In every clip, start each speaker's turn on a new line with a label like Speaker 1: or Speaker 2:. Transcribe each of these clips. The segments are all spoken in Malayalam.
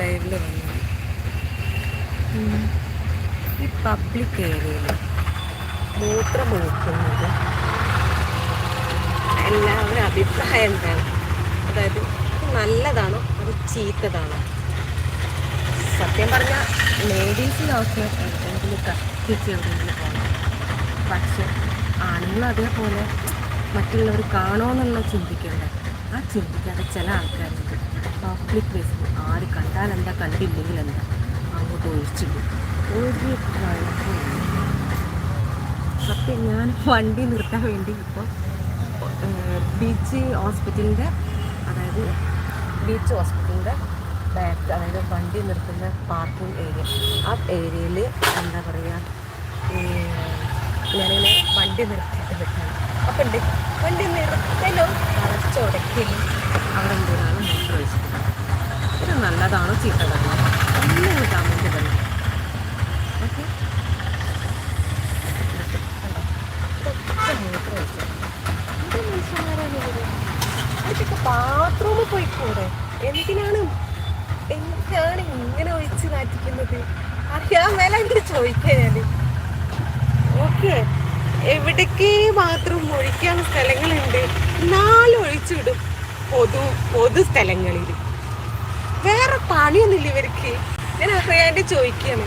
Speaker 1: ലൈവിൽ വന്നു. ഈ പബ്ലിക് ഏരിയയിൽ മൂത്രം ഒഴിക്കുന്നത് എല്ലാവരും അഭിപ്രായം എന്താണ്? അതായത് നല്ലതാണോ? അത് ചീത്തതാണോ? സത്യം പറഞ്ഞാൽ ലേഡീസിനൊക്കെ എന്തെങ്കിലും കത്തിച്ച് എവിടെയെങ്കിലും പോകണം പക്ഷെ ആണുങ്ങളും അതേപോലെ മറ്റുള്ളവർ കാണുമെന്നുള്ള ചിന്തിക്കണ്ടേ? ആ ചിന്തിക്കാതെ ചില ആൾക്കാരുണ്ട് പബ്ലിക് പ്ലേസിൽ ആര് കണ്ടാൽ എന്താ കണ്ടില്ലെങ്കിൽ എന്താ അങ്ങോട്ട് ഒഴിച്ചിടും ഒരു കുഴപ്പമില്ല സത്യം ഞാൻ വണ്ടി നിർത്താൻ വേണ്ടി ഇപ്പോൾ ബീച്ച് ഹോസ്പിറ്റലിന്റെ അതായത് ബീച്ച് ഹോസ്പിറ്റലിന്റെ ബാക്ക് അതായത് വണ്ടി നിർത്തുന്ന പാർക്കിംഗ് ഏരിയ ആ ഏരിയയിൽ എന്താ പറയുക ഞാനിങ്ങനെ വണ്ടി അപ്പം ഉണ്ട് വണ്ടി നിർത്തലും? വളച്ചൊടക്കലും അവിടെ എന്തിനാണ് മൂത്രം ഒഴിച്ചിട്ടുള്ളത് ഇത് നല്ലതാണോ ചീത്തതാണോ? ഒന്നും കമന്റ് തന്നെ ഓക്കെ. ബാത്റൂമിൽ പോയിക്കൂടെ? എന്തിനാണ്? എന്തിനാണ് ഇങ്ങനെ ഒഴിച്ച് നാറ്റിക്കുന്നത്? അറിയാൻ മേലെ ചോദിക്കാൻ ഞാൻ ഓക്കെ. എവിടേക്ക് മാത്രം ഒഴിക്കാൻ സ്ഥലങ്ങളുണ്ട്? നാലൊഴിച്ചിടും. പൊതു പൊതു സ്ഥലങ്ങളിൽ വേറെ പണിയൊന്നുമില്ല ഇവർക്ക്. ഞാൻ അറിയാണ്ട് ചോദിക്കുകയാണ്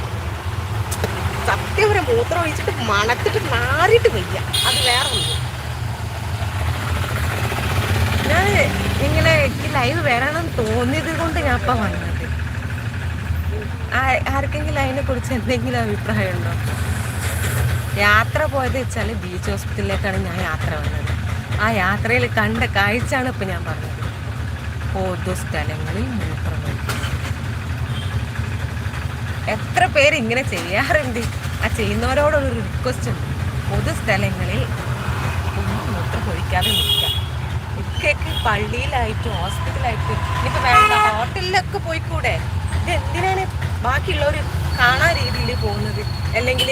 Speaker 1: സത്യം വരെ മൂത്രം ഒഴിച്ചിട്ട് മണത്തിട്ട് മാറിയിട്ട് വയ്യ. അത് വേറെ ഒന്നും ഞാൻ ഇങ്ങനെ എനിക്ക് ലൈവ് വരണം തോന്നിയത് കൊണ്ട് ഞാൻ അപ്പം വന്നത്. ആർക്കെങ്കിലും അതിനെ കുറിച്ച് എന്തെങ്കിലും അഭിപ്രായം ഉണ്ടോ? യാത്ര പോയത് വെച്ചാൽ ബീച്ച് ഹോസ്പിറ്റലിലേക്കാണ് ഞാൻ യാത്ര വന്നത്. ആ യാത്രയിൽ കണ്ട കാഴ്ചയാണ് ഇപ്പം ഞാൻ പറഞ്ഞത്. പൊതു സ്ഥലങ്ങളിൽ മൂത്രം എത്ര പേര് ഇങ്ങനെ ചെയ്യാറുണ്ട്? ആ ചെയ്യുന്നവരോടൊരു റിക്വസ്റ്റ് ഉണ്ട്. പൊതു സ്ഥലങ്ങളിൽ ഒന്നും മൂത്രം പൊഴിക്കാതെ നിൽക്കുക പള്ളിയിലായിട്ടും ഹോസ്പിറ്റലായിട്ടും ഇനിയിപ്പോൾ വേണ്ട ഹോട്ടലിലൊക്കെ പോയിക്കൂടെ? ഇത് എന്തിനാണ് ബാക്കിയുള്ളവർ കാണാൻ രീതിയിൽ പോകുന്നത്? അല്ലെങ്കിൽ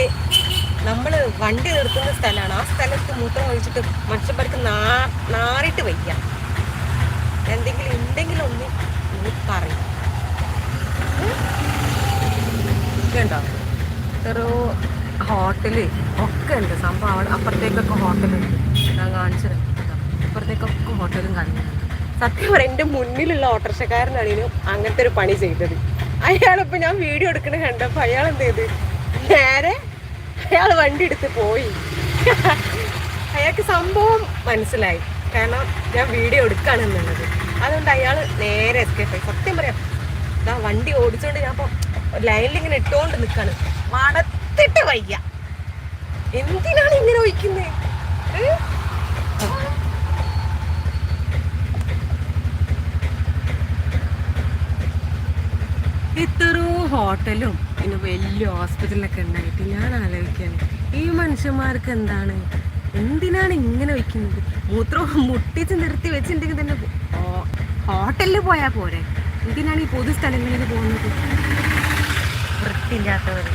Speaker 1: നമ്മൾ വണ്ടി നിർത്തുന്ന സ്ഥലമാണ്. ആ സ്ഥലത്ത് മൂത്രം ഒഴിച്ചിട്ട് മനുഷ്യന്മാർക്ക് നാ നാറിട്ട് വയ്യ എന്തെങ്കിലും ഉണ്ടെങ്കിലും ഒന്ന് പറയും. ഇതുണ്ടോ? ഒരു ഹോട്ടൽ ഒക്കെ ഉണ്ട്. സംഭവം അവിടെ അപ്പുറത്തേക്കൊക്കെ ഹോട്ടലുണ്ട് ഞാൻ കാണിച്ചത് അപ്പുറത്തേക്കൊക്കെ ഹോട്ടലും കാണുന്നു സത്യം പറയാം എന്റെ മുന്നിലുള്ള ഓട്ടോറിക്ഷക്കാരനാണ് അങ്ങനത്തെ ഒരു പണി ചെയ്തത്. അയാളിപ്പോൾ ഞാൻ വീഡിയോ എടുക്കണ കണ്ടപ്പോൾ അയാൾ എന്ത് ചെയ്ത്? നേരെ അയാൾ വണ്ടി എടുത്ത് പോയി. അയാൾക്ക് സംഭവം മനസ്സിലായി. കാരണം ഞാൻ വീഡിയോ എടുക്കാണെന്നുള്ളത് അതുകൊണ്ട് അയാൾ നേരെ എസ്കേപ്പ് ആയി. സത്യം പറയാം. ഇതാ വണ്ടി ഓടിച്ചോണ്ട് ഞാൻ ഇപ്പൊ ലൈനിൽ ഇങ്ങനെ ഇട്ടുകൊണ്ട് നിൽക്കാണ് മടത്തിട്ട് വയ്യ. എന്തിനാണ് ഇങ്ങനെ ഒഴിക്കുന്നത് ഇത്രയും ഹോട്ടലും പിന്നെ വലിയ ഹോസ്പിറ്റലൊക്കെ ഉണ്ടായിട്ട് ഞാൻ ആലോചിക്കാൻ ഈ മനുഷ്യന്മാർക്ക് എന്താണ്? എന്തിനാണ് ഇങ്ങനെ വയ്ക്കുന്നത്? മൂത്രം മുട്ടിച്ച് നിർത്തി വെച്ചിട്ടുണ്ടെങ്കിൽ തന്നെ ഹോട്ടലിൽ പോയാൽ പോരെ. എന്തിനാണ് ഈ പൊതു സ്ഥലങ്ങളിൽ പോകുന്നത്? വൃത്തിയില്ലാത്തവർ.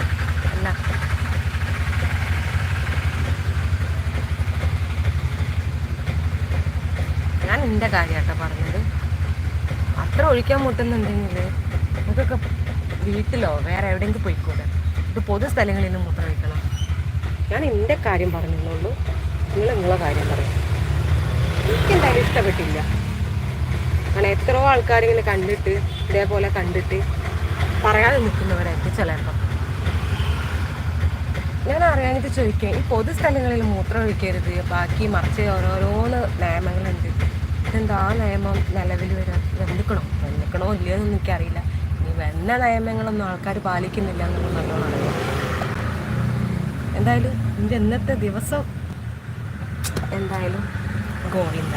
Speaker 1: അല്ല. ഞാൻ എന്റെ കാര്യമാട്ടോ പറഞ്ഞത്. അത്ര ഒഴിക്കാൻ മുട്ടുന്നുണ്ടെങ്കിൽ നമുക്കൊക്കെ വീട്ടിലോ വേറെ എവിടെയെങ്കിലും പോയിക്കൂടെ? ഇത് പൊതു സ്ഥലങ്ങളിൽ നിന്ന് മൂത്രം ഒഴിക്കണം ഞാൻ എന്റെ കാര്യം പറഞ്ഞുള്ളൂ നിങ്ങൾ നിങ്ങളെ കാര്യം പറയും. എനിക്ക് എന്തായാലും ഇഷ്ടപ്പെട്ടില്ല. അങ്ങനെ എത്രയോ ആൾക്കാരിങ്ങനെ കണ്ടിട്ട് ഇതേപോലെ കണ്ടിട്ട് പറയാതെ നിൽക്കുന്നവരായിരിക്കും ചിലപ്പം ഞാൻ അറിയാനായിട്ട് ചോദിക്കാം. ഈ പൊതു സ്ഥലങ്ങളിൽ മൂത്രം ഒഴിക്കരുത്. ബാക്കി മറിച്ച് ഓരോരോന്ന് നിയമങ്ങളുണ്ട്. ഇതെന്താ നിയമം നിലവിൽ വരാ വന്നിക്കണോ? വന്നിക്കണോ ഇല്ലയോ എന്നൊന്നും എനിക്കറിയില്ല. വന്ന നിയമങ്ങളൊന്നും ആൾക്കാർ പാലിക്കുന്നില്ല എന്നുള്ള നല്ലോണം എന്തായാലും എന്റെ ഇന്നത്തെ ദിവസം എന്തായാലും ഗോവിന്ദ